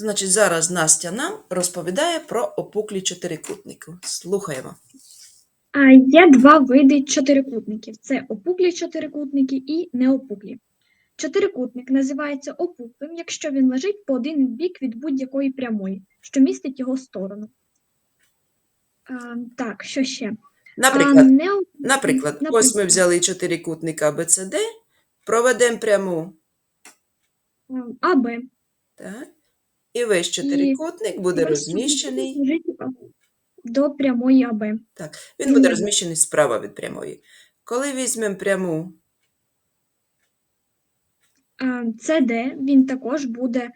Значить, зараз Настя нам розповідає про опуклі чотирикутники. Слухаємо. А, Є два види чотирикутників: це опуклі чотирикутники і неопуклі. Чотирикутник називається опуклим, якщо він лежить по один бік від будь-якої прямої, що містить його сторону. А, так, що ще? Наприклад, а, неопуклий- наприклад, ось ми взяли чотирикутник ABCD, проведемо пряму. АБ. Так. І весь чотирикутник буде розміщений. до прямої АБ. Так, він буде розміщений справа від прямої. Коли візьмемо пряму СД, він також буде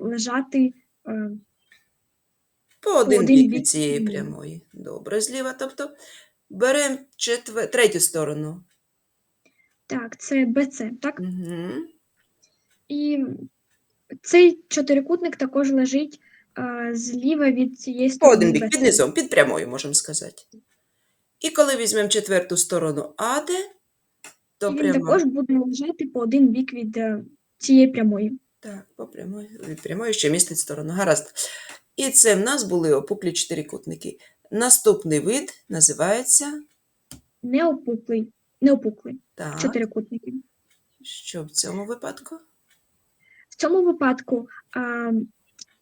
лежати по один бік від цієї прямої. прямої. Добре, зліва. Тобто беремо четвер... третю сторону. так, це БЦ, так? Угу. І цей чотирикутник також лежить а, зліва від цієї сторони. один бік, під низом, під прямою, можемо сказати. І коли візьмемо четверту сторону АД, то він прямо також буде лежати по один бік від е, цієї прямої. так, по прямої, від прямої ще містить сторону. Гаразд. І це в нас були опуклі чотирикутники. Наступний вид називається Неопуклий, неопуклий так, чотирикутники. що в цьому випадку? В цьому випадку а,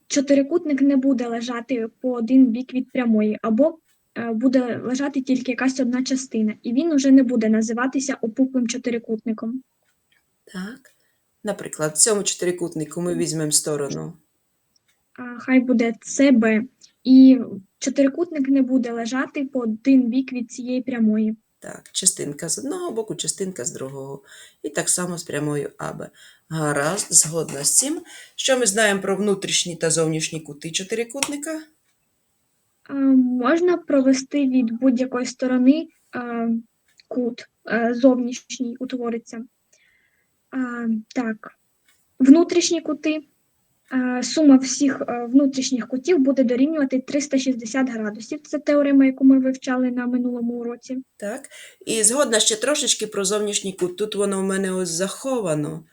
чотирикутник не буде лежати по один бік від прямої, або е, буде лежати тільки якась одна частина, і він уже не буде називатися опуклим чотирикутником. Так. Наприклад, в цьому чотирикутнику ми візьмемо сторону. А, хай буде СБ. І чотирикутник не буде лежати по один бік від цієї прямої. Так, частинка з одного боку, частинка з другого. І так само з прямою АБ. Гаразд, згодна з цим. Що ми знаємо про внутрішні та зовнішні кути чотирикутника? Можна провести від будь-якої сторони кут зовнішній утвориться. Так, внутрішні кути. А, Сума всіх внутрішніх кутів буде дорівнювати 360 градусів. Це теорема, яку ми вивчали на минулому уроці. Так. І згодна ще трошечки про зовнішній кут. Тут воно в мене ось заховано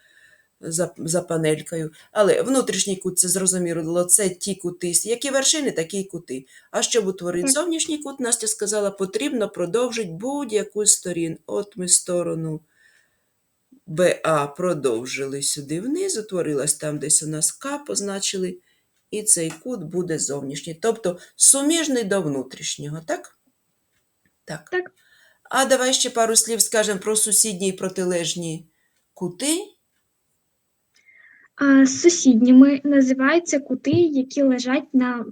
за, за панелькою. Але внутрішній кут, це зрозуміло, це ті кути, які вершини, такі й кути. А щоб утворити зовнішній кут, Настя сказала, потрібно продовжити будь-яку сторін. От ми сторону БА продовжили сюди вниз, утворилась там десь у нас К позначили, і цей кут буде зовнішній. Тобто суміжний до внутрішнього, так? Так. Так. А давай ще пару слів скажемо про сусідні і протилежні кути. А сусідніми називаються кути, які лежать на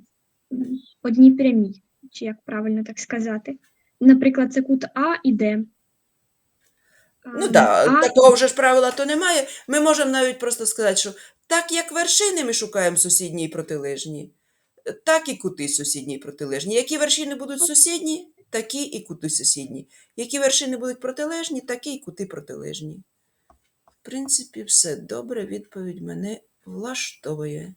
одній прямій, чи як правильно так сказати. Наприклад, це кут А і Д. Ну так, А такого вже ж правила то немає. Ми можемо навіть просто сказати, що так як вершини ми шукаємо сусідні і протилежні, так і кути сусідні і протилежні. Які вершини будуть сусідні, такі і кути сусідні. Які вершини будуть протилежні, такі і кути протилежні. В принципі, все добре, відповідь мене влаштовує.